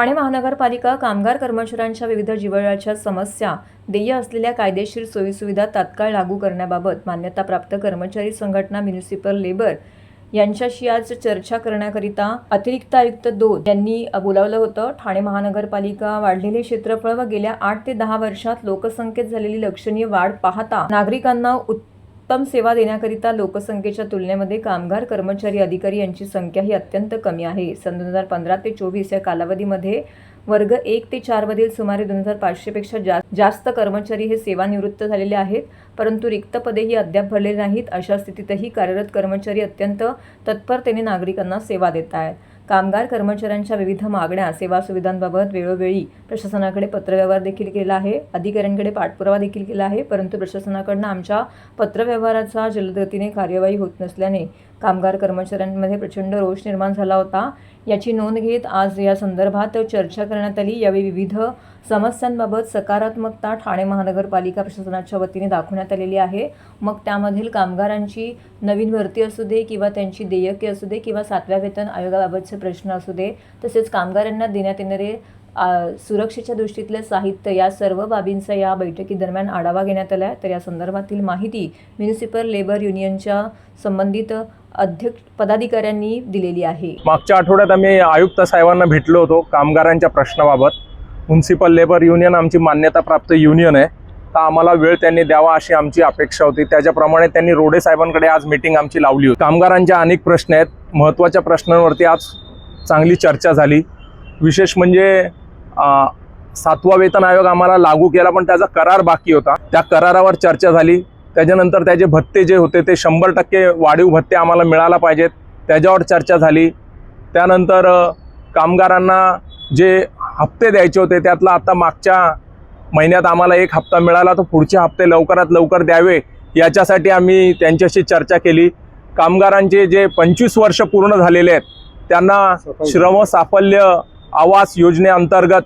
ठाणे महानगरपालिका कामगार कर्मचाऱ्यांच्या विविध जिव्हाळ्याच्या समस्या देय असलेल्या कायदेशीर सोयीसुविधा तात्काळ लागू करण्याबाबत मान्यताप्राप्त कर्मचारी संघटना म्युनिसिपल लेबर यांच्याशी आज चर्चा करण्याकरिता अतिरिक्त आयुक्त दोन यांनी बोलावलं होतं. ठाणे महानगरपालिका वाढलेले क्षेत्रफळ व गेल्या आठ ते दहा वर्षात लोकसंख्येत झालेली लक्षणीय वाढ पाहता नागरिकांना उत्तम सेवा देण्याकरिता लोकसंख्येच्या तुलनेमध्ये कामगार कर्मचारी अधिकारी यांची संख्या ही अत्यंत कमी आहे. सन दोन हजार पंधरा ते चोवीस या कालावधीमध्ये वर्ग एक ते चारमधील सुमारे दोन हजार पाचशेपेक्षा जा जास्त कर्मचारी हे सेवानिवृत्त झालेले आहेत. परंतु रिक्त पदेही अद्याप भरलेली नाहीत. अशा स्थितीतही कार्यरत कर्मचारी अत्यंत तत्परतेने नागरिकांना सेवा देत आहेत. कामगार कर्मचाऱ्यांच्या विविध मागण्या सेवा सुविधांबाबत वेळोवेळी प्रशासनाकडे पत्रव्यवहार देखील केला आहे. अधिकाऱ्यांकडे पाठपुरावा देखील केला आहे. परंतु प्रशासनाकडनं आमच्या पत्रव्यवहाराचा जलदगतीने कार्यवाही होत नसल्याने कामगार कर्मचाऱ्यांमध्ये प्रचंड रोष निर्माण झाला होता. याची नोंद घेत आज या संदर्भात चर्चा करण्यात आली. यावेळी विविध समस्यांबाबत सकारात्मकता ठाणे महानगरपालिका प्रशासनाच्या वतीने दाखवण्यात आलेली आहे. मग त्यामधील कामगारांची नवीन भरती असू दे किंवा त्यांची देयके असू दे किंवा सातव्या वेतन आयोगाबाबतचे प्रश्न असू दे तसेच कामगारांना देण्यात येणारे सुरक्षेच्या दृष्टीतले साहित्य या सर्व बाबींचा या बैठकीदरम्यान आढावा घेण्यात आला आहे तर या संदर्भातील माहिती म्युनिसिपल लेबर युनियनच्या संबंधित अध्यक्ष पदाधिकाऱ्यांनी दिलेली आहे. मागच्या आठवड्यात आम्ही आयुक्त साहेबांना भेटलो होतो कामगारांच्या प्रश्नाबाबत. म्युन्सिपल लेबर युनियन आमची मान्यताप्राप्त युनियन आहे. तर आम्हाला वेळ त्यांनी द्यावा अशी आमची अपेक्षा होती. त्याच्याप्रमाणे त्यांनी रोडे साहेबांकडे आज मीटिंग आमची लावली होती. कामगारांच्या अनेक प्रश्न आहेत. महत्त्वाच्या प्रश्नांवरती आज चांगली चर्चा झाली. विशेष म्हणजे सातवा वेतन आयोग आम्हाला लागू केला पण त्याचा करार बाकी होता. त्या करारावर चर्चा झाली. त्याच्यानंतर त्याचे भत्ते जे होते ते शंभर टक्के वाढीव भत्ते आम्हाला मिळाला पाहिजेत. त्याच्यावर चर्चा झाली. त्यानंतर कामगारांना जे हप्ते द्यायचे होते त्यातला आता मागच्या महिन्यात आम्हाला एक हप्ता मिळाला. तर पुढचे हप्ते लवकरात लवकर द्यावे याच्यासाठी आम्ही त्यांच्याशी चर्चा केली. कामगारांचे जे पंचवीस वर्ष पूर्ण झालेले आहेत त्यांना श्रम साफल्य आवास योजनेअंतर्गत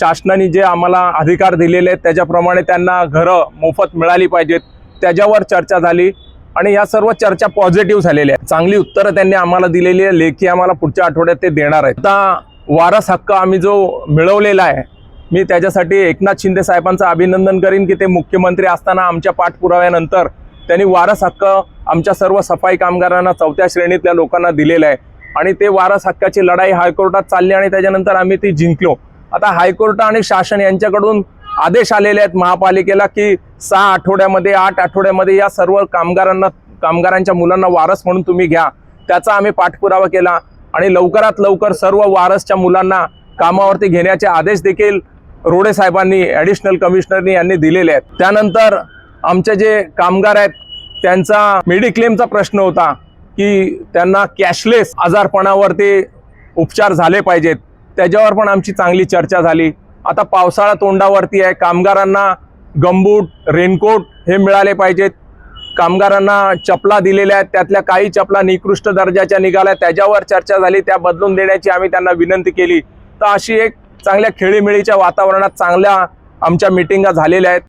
शासनाने जे आम्हाला अधिकार दिलेले आहेत त्याच्याप्रमाणे त्यांना घरं मोफत मिळाली पाहिजेत त्याच्यावर चर्चा झाली आणि या सर्व चर्चा पॉझिटिव्ह झालेल्या आहेत. चांगली उत्तरं त्यांनी आम्हाला दिलेली आहे लेखी आम्हाला पुढच्या आठवड्यात ते देणार आहेत. आता वारस हक्क आम्ही जो मिळवलेला आहे मी त्याच्यासाठी एकनाथ शिंदे साहेबांचं अभिनंदन करीन की ते मुख्यमंत्री असताना आमच्या पाठपुराव्यानंतर त्यांनी वारस हक्क आमच्या सर्व सफाई कामगारांना चौथ्या श्रेणीतल्या लोकांना दिलेला आहे. आणि ते वारस हक्काची लढाई हायकोर्टात चालली आणि त्याच्यानंतर आम्ही ती जिंकलो. आता हायकोर्ट आणि शासन यांच्याकडून आदेश आलेले आहेत महापालिकेला की सहा आठवड्यामध्ये आठ आठवड्यामध्ये या सर्व कामगारांना कामगारांच्या मुलांना वारस म्हणून तुम्ही घ्या. त्याचा आम्ही पाठपुरावा केला आणि लवकरात लवकर सर्व वारसच्या मुलांना कामावरती घेण्याचे आदेश देखील रोडे साहेबांनी ॲडिशनल कमिशनरनी यांनी दिलेले आहेत. त्यानंतर आमचे जे कामगार आहेत त्यांचा मेडिक्लेमचा प्रश्न होता. की त्यांना कॅशलेस आजारपणावरती उपचार झाले पाहिजेत. त्याच्यावर पण आमची चांगली चर्चा झाली. आता पावसाळा तोंडावरती आहे. कामगारांना गंबूट रेनकोट हे मिळाले पाहिजेत. कामगारांना चपला दिलेल्या आहेत. त्यातल्या काही चपला निकृष्ट दर्जाच्या निघाल्या. त्याच्यावर चर्चा झाली. त्या बदलून देण्याची आम्ही त्यांना विनंती केली. तर अशी एक चांगल्या खेळीमेळीच्या वातावरणात चांगल्या आमच्या मिटिंगा झालेल्या आहेत.